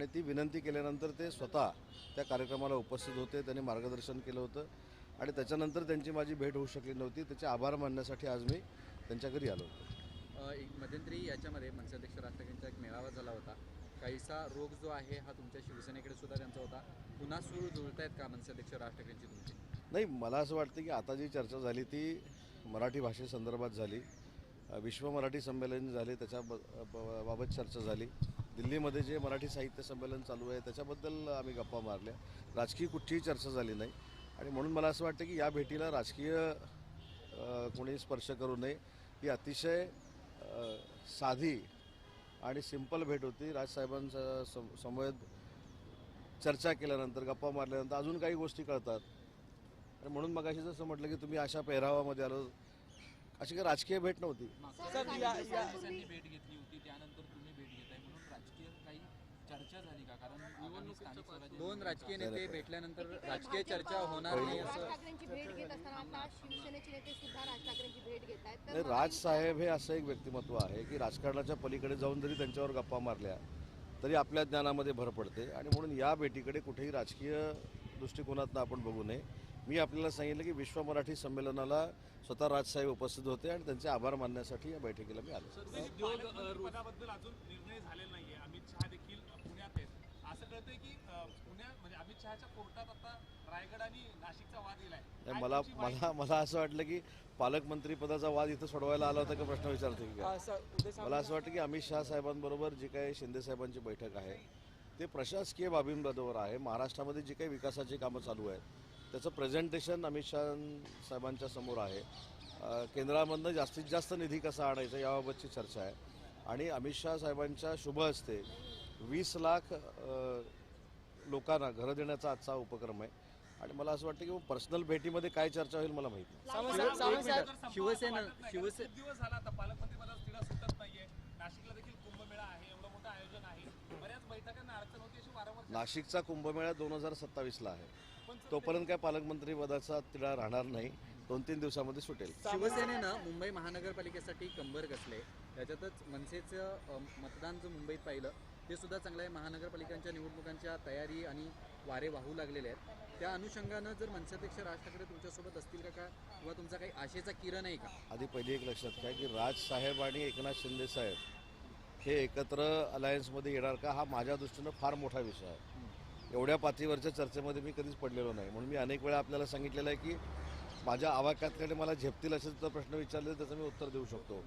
आणि ती विनंती केल्यानंतर ते स्वतः त्या कार्यक्रमाला उपस्थित होते त्यांनी मार्गदर्शन केलं होतं आणि त्याच्यानंतर त्यांची माझी भेट होऊ शकली नव्हती. त्याचे आभार मानण्यासाठी आज मी त्यांच्या घरी आलो होतो. एक मध्यंतरी याच्यामध्ये मनसेअध्यक्ष राज ठाकरेंचा एक मेळावा झाला होता. काहीसा रोग जो आहे हा तुमच्या शिवसेनेकडे सुद्धा त्यांचा होता. पुन्हा सूर जुळत आहेत का मनसेअध्यक्ष राज ठाकरेंची तुमची? नाही मला असं वाटतं की आता जी चर्चा झाली ती मराठी भाषेसंदर्भात झाली. विश्व मराठी संमेलन झाले त्याच्या बाबत चर्चा झाली. दिल्लीमध्ये जे मराठी साहित्य संमेलन चालू आहे त्याच्याबद्दल आम्ही गप्पा मारल्या. राजकीय कुठलीही चर्चा झाली नाही. आणि म्हणून मला असं वाटतं की या भेटीला राजकीय कोणी स्पर्श करू नये. ही अतिशय साधी आणि सिंपल भेट होती. राजसाहेबांचा सम समवेत चर्चा केल्यानंतर गप्पा मारल्यानंतर अजून काही गोष्टी कळतात. आणि म्हणून मग अशी जसं म्हटलं की तुम्ही अशा पेहरावामध्ये आलो. अशी काही राजकीय भेट नव्हती सर या या पोलिसांनी भेट घेतली होती त्यानंतर तुम्ही भेट घेताय म्हणून राजकीय काही चर्चा झाली का? कारण आगामी स्थानिक स्वराज्य दोन राजकीय नेते भेटल्यानंतर राजकीय चर्चा होणार नाही राज असं ठाकरेंची भेट घेत असताना आता शिवसेनेचे नेते सुद्धा राज ठाकरेंची भेट घेत आहेत. नाही राजसाहेब हे असं एक व्यक्तिमत्व आहे की राजकारणाच्या पलीकडे जाऊन जरी त्यांच्यावर गप्पा मारल्या तरी आपल्या ज्ञानामध्ये भर पडते. आणि म्हणून या भेटीकडे कुठेही राजकीय दृष्टिकोनातनं आपण बघू नये. मी आपल्याला सांगितलं की विश्व मराठी संमेलनाला स्वतः राजसाहेब उपस्थित होते आणि त्यांचे आभार मानण्यासाठी या बैठकीला मी आलो. पदाबद्दल अजून निर्णय झालेला नाहीये अमित शहा देखील पुण्यात आहेत असं कळतंय की पुण्यात म्हणजे अमित शहाच्या कोर्टात आता रायगड आणि नाशिकचा वाद गेलाय मला मला मला असं वाटलं की पालकमंत्री पदाचा वाद इथं सोडवायला आला होता का प्रश्न विचारतो की काय? मला असं वाटतं की अमित शहा साहेबांबरोबर जी काही शिंदे साहेबांची बैठक आहे ते प्रशासकीय बाबींबरोबर आहे. महाराष्ट्रामध्ये जी काही विकासाची कामं चालू आहेत त्याचं प्रेझेंटेशन अमित शहा साहेबांच्या समोर आहे. केंद्रामधनं जास्तीत जास्त निधी कसा आणायचा याबाबतची चर्चा आहे. आणि अमित शहा साहेबांच्या शुभ हस्ते वीस लाख लोकांना घरं देण्याचा आजचा उपक्रम आहे. आणि मला असं वाटतं की पर्सनल भेटीमध्ये काय चर्चा होईल मला माहिती नाही. सामंत साहेब सामंत साहेब शिवसेना शिवसे शिवसे खूप दिवस झाला आता पालकमंत्री पदाचा तिढा सुटत नाहीये. नाशिकला देखील कुंभमेळा आहे एवढं मोठं आयोजन आहे. बऱ्याच बैठकांना अडचण होती अशी वारंवार नाशिकचा कुंभमेळा दोन हजार सत्तावीसला आहे. तोपर्यंत काय पालकमंत्री पदाचा तिढा राहणार नाही. दोन तीन दिवसामध्ये सुटेल. शिवसेनेनं मुंबई महानगरपालिकेसाठी कंबर कसले त्याच्यातच मनसेचं मतदान जर मुंबईत पाहिलं ते सुद्धा चांगलं आहे. महानगरपालिकांच्या निवडणुकांच्या तयारी आणि वारे वाहू लागलेले आहेत. त्या अनुषंगानं जर मनसेअध्यक्ष राज ठाकरे तुमच्यासोबत असतील का का? किंवा तुमचा काही आशेचा किरण आहे का? आधी पहिली एक लक्षात घ्या की राजसाहेब आणि एकनाथ शिंदे साहेब हे एकत्र अलायन्समध्ये येणार का हा माझ्या दृष्टीनं फार मोठा विषय आहे. एवढ्या पातळीवरच्या चर्चेमध्ये मी कधीच पडलेलो नाही. म्हणून मी अनेक वेळा आपल्याला सांगितलेलं आहे की माझ्या आवाक्यातकडे मला झेपतील असे जर प्रश्न विचारले त्याचं मी उत्तर देऊ शकतो.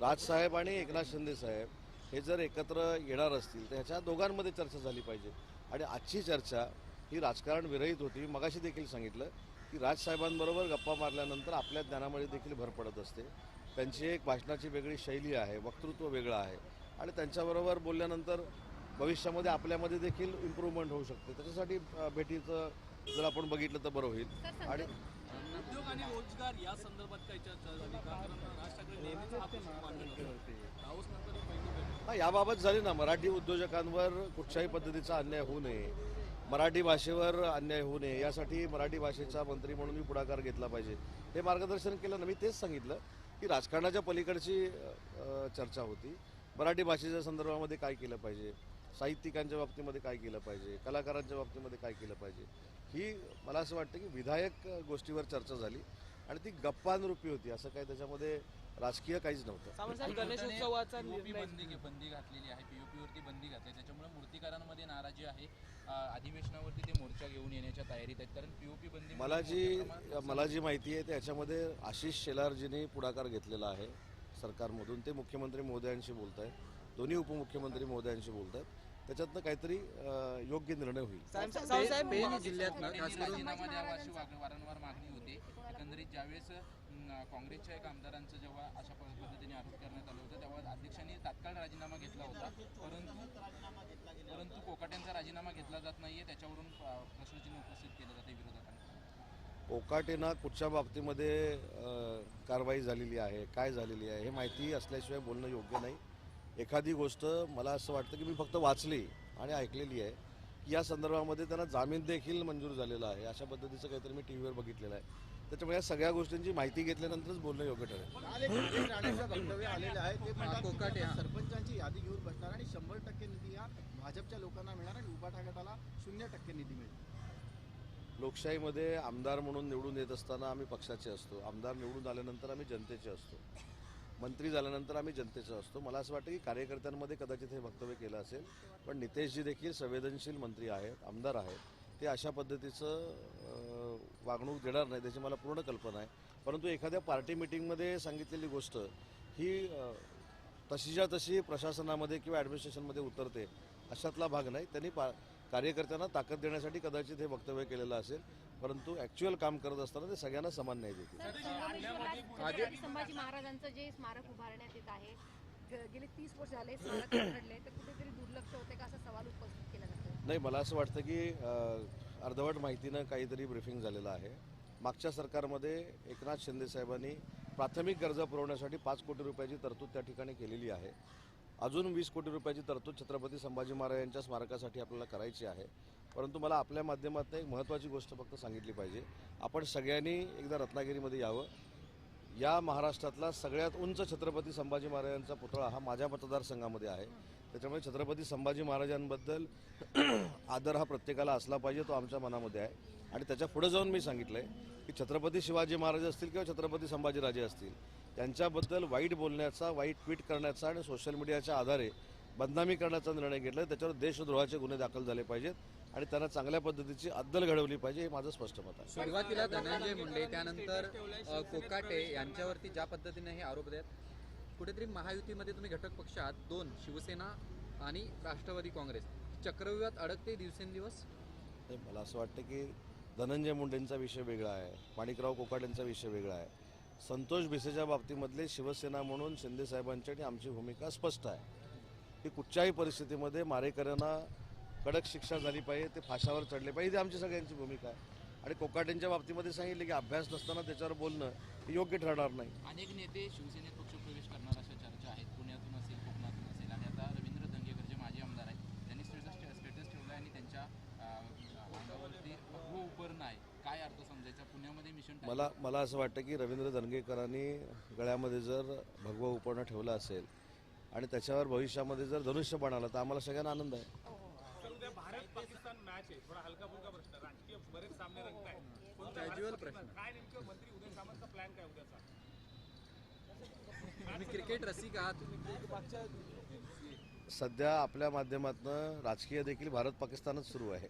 राजसाहेब आणि एकनाथ शिंदे साहेब हे जर एकत्र येणार असतील तर ह्याच्या दोघांमध्ये चर्चा झाली पाहिजे. आणि आजची चर्चा ही राजकारण विरहित होती. मगाशी देखील सांगितलं की राजसाहेबांबरोबर गप्पा मारल्यानंतर आपल्या ज्ञानामध्ये देखील भर पडत असते. त्यांची एक भाषणाची वेगळी शैली आहे वक्तृत्व वेगळं आहे. आणि त्यांच्याबरोबर बोलल्यानंतर भविष्यामध्ये आपल्यामध्ये देखील इम्प्रूव्हमेंट होऊ शकते. त्याच्यासाठी भेटीचं जर आपण बघितलं तर बरं होईल. आणि उद्योग आणि रोजगार या संदर्भात काही चर्चा झाली. कारण राज ठाकरे नेहमीच हा प्रश्न राऊस नंतर याबाबत झाली ना मराठी उद्योजकांवर कुठच्याही पद्धतीचा अन्याय होऊ नये. मराठी भाषेवर अन्याय होऊ नये यासाठी मराठी भाषेचा मंत्री म्हणून मी पुढाकार घेतला पाहिजे. हे मार्गदर्शन केलं ना मी तेच सांगितलं की राजकारणाच्या पलीकडची चर्चा होती. मराठी भाषेच्या संदर्भामध्ये काय केलं पाहिजे? साहित्यिकांच्या बाबतीमध्ये काय केलं पाहिजे? कलाकारांच्या बाबतीमध्ये काय केलं पाहिजे? ही मला असं वाटतं की विधायक गोष्टीवर चर्चा झाली आणि ती गप्पांरूपी होती. असं काय त्याच्यामध्ये राजकीय काहीच नव्हतं. गणेश उत्सवाचा पीओपी बंदी बंदी घातलेली आहे पीओपी वरती बंदी घातली त्याच्यामुळे मूर्तिकारांमध्ये नाराजी आहे. अधिवेशनावरती ते मोर्चा घेऊन येण्याच्या तयारीत आहेत. कारण पीओपी बंदी मला जी मला जी माहिती आहे त्याच्यामध्ये आशिष शेलारजींनी पुढाकार घेतलेला आहे सरकारमधून. ते मुख्यमंत्री महोदयांशी बोलत आहेत दोन्ही उपमुख्यमंत्री महोदयांशी बोलत आहेत त्याच्यातनं काहीतरी योग्य निर्णय होईल. वाग- वारंवार मागणी होती. एकंदरीत ज्यावेळेस काँग्रेसच्या एक आमदारांचं जेव्हा अशा पद्धतीने आरोप करण्यात आले होते तेव्हा अध्यक्षांनी तात्काळ राजीनामा घेतला होता. परंतु परंतु कोकाट्यांचा राजीनामा घेतला जात नाहीये त्याच्यावरून प्रश्नचिन्ह उपस्थित केलं जाते विरोधकांनी. कोकाटेना कुठच्या बाबतीमध्ये कारवाई झालेली आहे. काय झालेली आहे हे माहिती असल्याशिवाय बोलणं योग्य नाही. एखादी गोष्ट मला असं वाटतं की मी फक्त वाचली आणि ऐकलेली आहे. की या संदर्भामध्ये त्यांना जामीन देखील मंजूर झालेला आहे. अशा पद्धतीचं काहीतरी मी टी व्हीवर बघितलेलं आहे. त्याच्यामुळे या सगळ्या गोष्टींची माहिती घेतल्यानंतरच बोलणं योग्य ठरेल. सरपंचांची यादी घेऊन बसणार आणि शंभर टक्के निधी हा भाजपच्या लोकांना मिळणार आणि गटाला शून्य टक्के निधी मिळेल. लोकशाहीमध्ये आमदार म्हणून निवडून येत असताना आम्ही पक्षाचे असतो. आमदार निवडून आल्यानंतर आम्ही जनतेचे असतो. मंत्री झाल्यानंतर आम्ही जनतेचे असतो. मला असं वाटतं की कार्यकर्त्यांमध्ये कदाचित हे वक्तव्य केलं असेल पण नितेशजी देखील संवेदनशील मंत्री आहेत आमदार आहेत. ते अशा पद्धतीचं वागणूक देणार नाही त्याची मला पूर्ण कल्पना आहे. परंतु एखाद्या पार्टी मिटिंगमध्ये सांगितलेली गोष्ट ही तशीच्या तशी प्रशासनामध्ये किंवा ॲडमिनिस्ट्रेशनमध्ये उतरते अशातला भाग नाही. त्यांनी पा कार्यकर्त्यांना ताकद देण्यासाठी कदाचित हे वक्तव्य केलेलं असेल परंतु ॲक्च्युअल काम करत असताना ते सगळ्यांना समान न्याय संगमेश्वरात छत्रपती संभाजी महाराजांचं जे स्मारक उभारण्यात येत आहे गेले तीस वर्ष झाले स्मारक तर कुठेतरी दुर्लक्ष होते का? असा सवाल उपस्थित नाही मला असं वाटतं की अर्धवट माहितीनं काहीतरी ब्रिफिंग झालेलं आहे. मागच्या सरकारमध्ये एकनाथ शिंदे साहेबांनी प्राथमिक गरजा पुरवण्यासाठी पाच कोटी रुपयाची तरतूद त्या ठिकाणी केलेली आहे. अजून वीस कोटी रुपयाची तरतूद छत्रपती संभाजी महाराज यांच्या स्मारकासाठी आपल्याला करायची आहे. परंतु मला आपल्या माध्यमातून एक महत्त्वाची गोष्ट फक्त सांगितली पाहिजे. आपण सगळ्यांनी एकदा रत्नागिरीमध्ये यावं. या महाराष्ट्रातला सगळ्यात उंच छत्रपती संभाजी महाराजांचा पुतळा हा माझ्या मतदारसंघामध्ये आहे. त्याच्यामुळे छत्रपती संभाजी महाराजांबद्दल आदर हा प्रत्येकाला असला पाहिजे तो आमच्या मनामध्ये आहे. आणि त्याच्या पुढे जाऊन मी सांगितलं आहे की छत्रपती शिवाजी महाराज असतील किंवा छत्रपती संभाजीराजे असतील त्यांच्याबद्दल वाईट बोलण्याचा वाईट ट्विट करण्याचा आणि सोशल मीडियाच्या आधारे बदनामी करण्याचा निर्णय घेतला त्याच्यावर देशद्रोहाचे गुन्हे दाखल झाले पाहिजेत आणि त्यांना चांगल्या पद्धतीची अद्दल घडवली पाहिजे हे माझं स्पष्ट मत आहे. सुरुवातीला धनंजय मुंडे त्यानंतर कोकाटे यांच्यावरती ज्या पद्धतीने हे आरोप देत कुठेतरी महायुतीमध्ये तुम्ही घटक पक्ष आहात दोन शिवसेना आणि राष्ट्रवादी काँग्रेस. चक्रव्यूहात अडकते दिवसेंदिवस? मला असं वाटतं की धनंजय मुंडेंचा विषय वेगळा आहे माणिकराव कोकाटेंचा विषय वेगळा आहे. संतोष भिसेच्या बाबतीमधले शिवसेना म्हणून शिंदे साहेबांची आणि आमची भूमिका स्पष्ट आहे. की कुठच्याही परिस्थितीमध्ये मारेकऱ्यांना कडक शिक्षा झाली पाहिजे ते फाशावर चढले पाहिजे ही आमची सगळ्यांची भूमिका आहे. आणि कोकाटेंच्या बाबतीमध्ये सांगितले की अभ्यास नसताना त्याच्यावर बोलणं हे योग्य ठरणार नाही. अनेक नेते शिवसेनेत पक्षप्रवेश करणार अशा चर्चा आहेत पुण्यातून असेल कोकणातून असेल आणि आता रवींद्र दंगेकर जे माजी आमदार आहेत त्यांनी स्टेटस स्टेटस ठेवलं आणि त्यांच्या अं, अंगावरती भगवं उपरणं आहे काय अर्थ समजायचा पुण्यामध्ये मिशन मला मला असं वाटतं की रवींद्र दनगेकरांनी गळ्यामध्ये जर भगवा उपरणं ठेवलं असेल आणि त्याच्यावर भविष्यामध्ये जर धनुष्यबाण आलं तर आम्हाला सगळ्यांना आनंद आहे. भारत पाकिस्तान मॅच आहे. थोडा हलका फुलका प्रश्न. राजकीय बरेच सामने रंगत आहेत कोणता Casual भारत- प्रश्न. काय नेमकं मंत्री उदय सामंतचा प्लॅन काय उद्याचा? तुम्ही क्रिकेट रसिक आहात. सध्या आपल्या माध्यमातून राजकीय देखील भारत पाकिस्तानच सुरू आहे.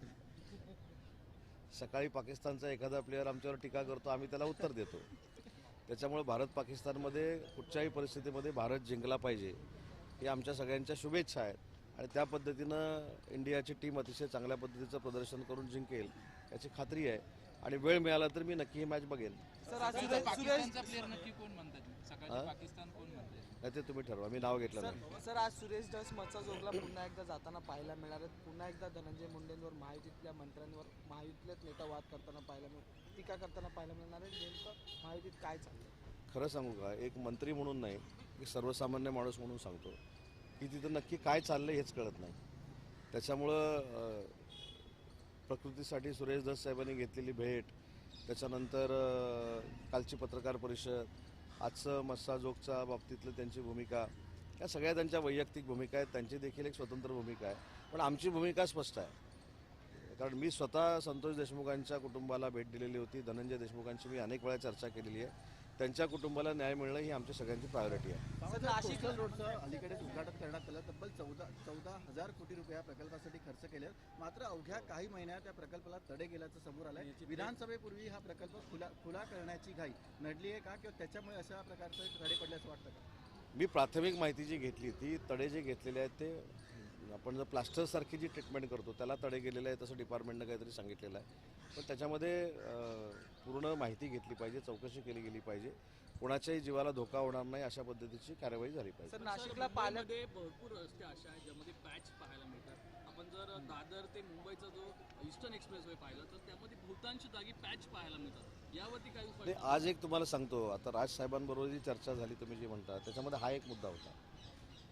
सकाळी पाकिस्तानचा एखादा प्लेअर आमच्यावर टीका करतो आम्ही त्याला उत्तर देतो. त्याच्यामुळे भारत पाकिस्तानमध्ये कुठच्याही परिस्थितीमध्ये भारत जिंकला पाहिजे ही आमच्या सगळ्यांच्या शुभेच्छा आहेत. आणि त्या पद्धतीनं इंडियाची टीम अतिशय चांगल्या पद्धतीचं प्रदर्शन करून जिंकेल याची खात्री आहे. आणि वेळ मिळाला तर मी नक्की ही मॅच बघेन. सर आज सकाळचा सुरेश सुरेश पाकिस्तानचा प्लेअर नक्की कोण म्हणतात? सकाळचं पाकिस्तान कोण नाही ते तुम्ही ठरवा. मी नाव घेतलं नाही. सर आज सुरेश धस जोगला पुन्हा एकदा जाताना पाहायला मिळालं पुन्हा एकदा धनंजय मुंडेंवर महायुतीतल्या मंत्र्यांवर महायुतीतलेच नेता वाद करताना पाहायला मिळ टीका करताना पाहायला मिळणार आहे नेमकं महायुतीत काय चाललं खरं सांगू का एक मंत्री म्हणून नाही एक सर्वसामान्य माणूस म्हणून सांगतो की तिथं नक्की काय चाललंय हेच कळत नाही. त्याच्यामुळं प्रकृतीसाठी सुरेश दस साहेबांनी घेतलेली भेट त्याच्यानंतर कालची पत्रकार परिषद आजचं मस्साजोगच्या बाबतीतलं त्यांची भूमिका या सगळ्या त्यांच्या वैयक्तिक भूमिका आहेत त्यांची देखील एक स्वतंत्र भूमिका आहे. पण आमची भूमिका स्पष्ट आहे. कारण मी स्वतः संतोष देशमुखांच्या कुटुंबाला भेट दिलेली होती धनंजय देशमुखांशी मी अनेक वेळा चर्चा केलेली आहे. त्यांच्या कुटुंबाला न्याय मिळणं ही आमच्या सगळ्यांची प्रायोरिटी आहे. सर कोस्टल रोडचं अलीकडेच उद्घाटन करण्यात आलं. तब्बल चौदा चौदा हजार कोटी रुपये या प्रकल्पासाठी खर्च केले मात्र अवघ्या काही महिन्यात या प्रकल्पाला तडे गेल्याचं समोर आलंय. विधानसभेपूर्वी हा प्रकल्प खुला खुला करण्याची घाई नडली आहे का? किंवा त्याच्यामुळे अशा प्रकारचं तडे पडल्याचं वाटतं का? मी प्राथमिक माहिती जी घेतली ती तडे जे घेतलेले आहेत ते आपण जर प्लास्टरसारखी जी ट्रीटमेंट करतो त्याला तडे गेलेले आहे तसं डिपार्टमेंटनं काहीतरी सांगितलेलं आहे. पण त्याच्यामध्ये पूर्ण माहिती घेतली पाहिजे चौकशी केली गेली पाहिजे. कोणाच्याही जीवाला धोका होणार नाही अशा पद्धतीची कार्यवाही झाली पाहिजे. सर नाशिकला भरपूर रस्ते असे आहेत ज्यामध्ये पॅच पाहायला मिळतात. आपण जर दादर ते मुंबईचा जो ईस्टर्न एक्सप्रेस वे पाहिला तर त्यामध्ये बहुतांश जागी पॅच पाहायला मिळतात. यावरती काही आज एक तुम्हाला सांगतो. आता राज साहेबांबरोबर जी चर्चा झाली तुम्ही जी म्हणता त्याच्यामध्ये हा एक मुद्दा होता.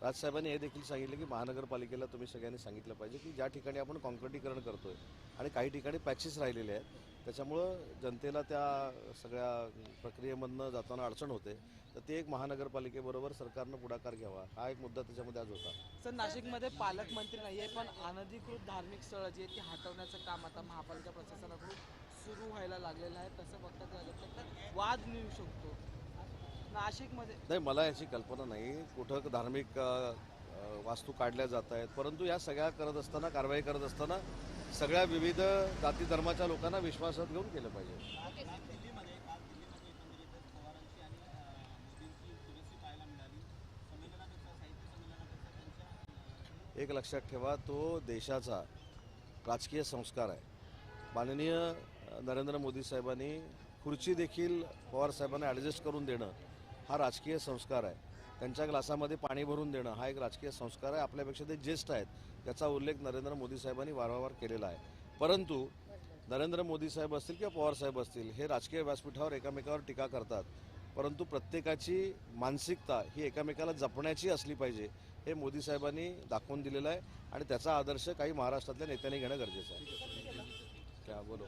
राजसाहेबांनी हे देखील सांगितलं की महानगरपालिकेला तुम्ही सगळ्यांनी सांगितलं पाहिजे की ज्या ठिकाणी आपण कॉन्क्रिटीकरण करतोय आणि काही ठिकाणी पॅचेस राहिलेले आहेत त्याच्यामुळं जनतेला त्या सगळ्या प्रक्रियेमधनं जाताना अडचण होते. तर ते एक महानगरपालिकेबरोबर सरकारनं पुढाकार घ्यावा हा एक मुद्दा त्याच्यामध्ये आज होता. सर नाशिकमध्ये पालकमंत्री नाही आहे पण अनधिकृत धार्मिक स्थळं जी आहेत ती हटवण्याचं काम आता महापालिका प्रशासनाकडून सुरू व्हायला लागलेलं आहे तसं बघता वाद मिळू शकतो. नाशिकमध्ये? नाही मला याची कल्पना नाही. कुठं धार्मिक वास्तू काढल्या जात आहेत. परंतु या सगळ्या करत असताना कारवाई करत असताना सगळ्या विविध जाती धर्माच्या लोकांना विश्वासात घेऊन केलं पाहिजे. एक लक्षात ठेवा तो देशाचा राजकीय संस्कार आहे. माननीय नरेंद्र मोदी साहेबांनी खुर्ची देखील पवार साहेबांना ॲडजस्ट करून देणं हा राजकीय संस्कार आहे. त्यांच्या ग्लासामध्ये पाणी भरून देणं हा एक राजकीय संस्कार आहे. आपल्यापेक्षा ते ज्येष्ठ आहेत. त्याचा उल्लेख नरेंद्र मोदी साहेबांनी वारंवार केलेला आहे. परंतु नरेंद्र मोदी साहेब असतील किंवा पवार साहेब असतील हे राजकीय व्यासपीठावर एकामेकावर टीका करतात. परंतु प्रत्येकाची मानसिकता ही एकामेकाला जपण्याची असली पाहिजे हे मोदी साहेबांनी दाखवून दिलेलं आहे. आणि त्याचा आदर्श काही महाराष्ट्रातल्या नेत्यांनी घेणं गरजेचं आहे. क्या बोलो.